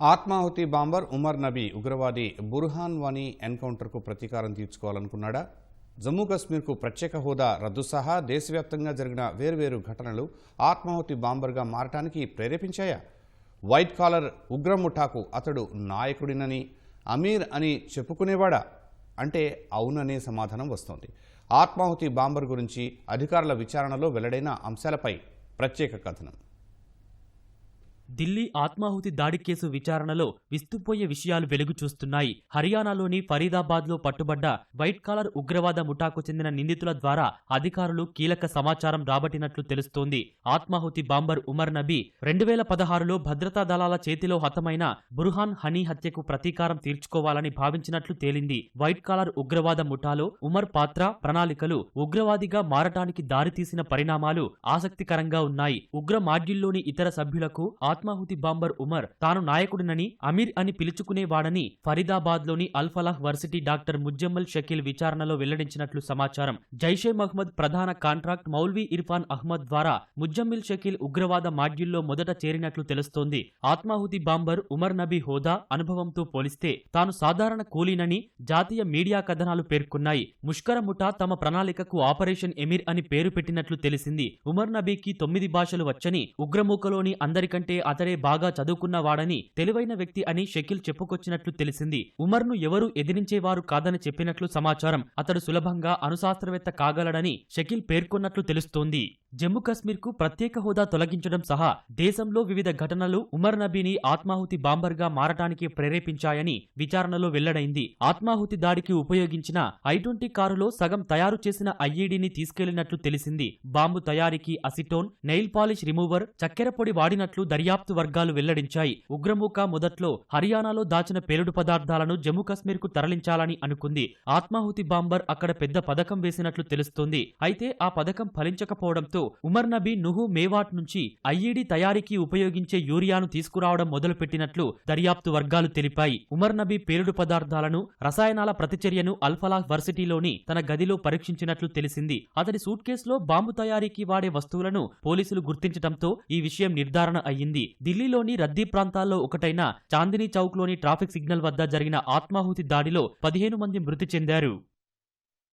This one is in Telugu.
ఆత్మాహుతి బాంబర్ ఉమర్ నబీ ఉగ్రవాది బుర్హాన్ వానీ ఎన్కౌంటర్కు ప్రతీకారం తీర్చుకోవాలనుకున్నాడా? జమ్మూ కశ్మీర్కు ప్రత్యేక హోదా రద్దు సహా దేశవ్యాప్తంగా జరిగిన వేర్వేరు ఘటనలు ఆత్మాహుతి బాంబర్గా మారటానికి ప్రేరేపించాయా? వైట్ కాలర్ ఉగ్ర ముఠాకు అతడు నాయకుడినని అమీర్ అని చెప్పుకునేవాడా? అంటే అవుననే సమాధానం వస్తోంది. ఆత్మాహుతి బాంబర్ గురించి అధికారుల విచారణలో వెల్లడైన అంశాలపై ప్రత్యేక కథనం. ఢిల్లీ ఆత్మాహుతి దాడి కేసు విచారణలో విస్తుపోయే విషయాలు వెలుగు చూస్తున్నాయి హర్యానాలోని ఫరీదాబాద్లో పట్టుబడ్డ వైట్ కాలర్ ఉగ్రవాద ముఠాకు చెందిన నిందితుల ద్వారా అధికారులు కీలక సమాచారం రాబట్టినట్లు తెలుస్తోంది. ఆత్మాహుతి బాంబర్ ఉమర్ నబీ రెండు వేల పదహారులో భద్రతా దళాల చేతిలో హతమైన బుర్హాన్ హనీ హత్యకు ప్రతీకారం తీర్చుకోవాలని భావించినట్లు తేలింది. వైట్ కాలర్ ఉగ్రవాద ముఠాలో ఉమర్ పాత్ర ప్రణాళికలు ఉగ్రవాదిగా మారటానికి దారితీసిన పరిణామాలు ఆసక్తికరంగా ఉన్నాయి. ఉగ్ర మాడ్యూల్లోని ఇతర సభ్యులకు ఆత్మాహుతి బాంబర్ ఉమర్ తాను నాయకుడినని అమీర్ అని పిలుచుకునేవాడని ఫరీదాబాద్లోని అల్ఫలాహ్ వర్సిటీ డాక్టర్ ముజ్జమ్మల్ షకీల్ విచారణలో వెల్లడించినట్లు సమాచారం. జైషే మహ్మద్ ప్రధాన కాంట్రాక్ట్ మౌల్వీ ఇర్ఫాన్ అహ్మద్ ద్వారా ముజ్జమ్మిల్ షకీల్ ఉగ్రవాద మాడ్యూల్లో మొదట చేరినట్లు తెలుస్తోంది. ఆత్మాహుతి బాంబర్ ఉమర్ నబీ హోదా అనుభవంతో పోలిస్తే తాను సాధారణ కూలీనని జాతీయ మీడియా కథనాలు పేర్కొన్నాయి. ముష్కర ముఠా తమ ప్రణాళికకు ఆపరేషన్ ఎమిర్ అని పేరు పెట్టినట్లు తెలిసింది. ఉమర్ నబీకి తొమ్మిది భాషలు వచ్చని ఉగ్రమూకలోని అందరికంటే అతడే బాగా చదువుకున్నవాడని తెలివైన వ్యక్తి అని షకీల్ చెప్పుకొచ్చినట్లు తెలిసింది. ఉమర్ను ఎవరూ ఎదిరించేవారు కాదని చెప్పినట్లు సమాచారం అతడు సులభంగా అణుశాస్త్రవేత్త కాగలడని షకీల్ పేర్కొన్నట్లు తెలుస్తోంది. జమ్మూ కశ్మీర్కు ప్రత్యేక హోదా తొలగించడం సహా దేశంలో వివిధ ఘటనలు ఉమర్ నబీని ఆత్మాహుతి బాంబర్గా మారటానికి ప్రేరేపించాయని విచారణలో వెల్లడైంది. ఆత్మాహుతి దాడికి ఉపయోగించిన ఐ ట్వంటీ కారులో సగం తయారు చేసిన ఐఈడీని తీసుకెళ్ళినట్లు తెలిసింది. బాంబు తయారీకి అసిటోన్ నెయిల్ పాలిష్ రిమూవర్ చక్కెర పొడి వాడినట్లు దర్యాప్తు వర్గాలు వెల్లడించాయి. ఉగ్రమూక మొదట్లో హర్యానాలో దాచిన పేలుడు పదార్థాలను జమ్మూ కశ్మీర్కు తరలించాలని అనుకుంది. ఆత్మాహుతి బాంబర్ అక్కడ పెద్ద పథకం వేసినట్లు తెలుస్తోంది. అయితే ఆ పథకం ఫలించకపోవడంతో ఉమర్ నబీ నుహు మేవాట్ నుంచి ఐఈడీ తయారీకి ఉపయోగించే యూరియాను తీసుకురావడం మొదలుపెట్టినట్లు దర్యాప్తు వర్గాలు తెలిపాయి. ఉమర్ నబీ పేలుడు పదార్థాలను రసాయనాల ప్రతిచర్యను అల్ఫలా వర్సిటీలోని తన గదిలో పరీక్షించినట్లు తెలిసింది. అతడి సూట్ కేసులో బాంబు తయారీకి వాడే వస్తువులను పోలీసులు గుర్తించడంతో ఈ విషయం నిర్ధారణ అయ్యింది. ఢిల్లీలోని రద్దీ ప్రాంతాల్లో ఒకటైన చాందినీ చౌక్లోని ట్రాఫిక్ సిగ్నల్ వద్ద జరిగిన ఆత్మాహుతి దాడిలో పదిహేను మంది మృతి చెందారు.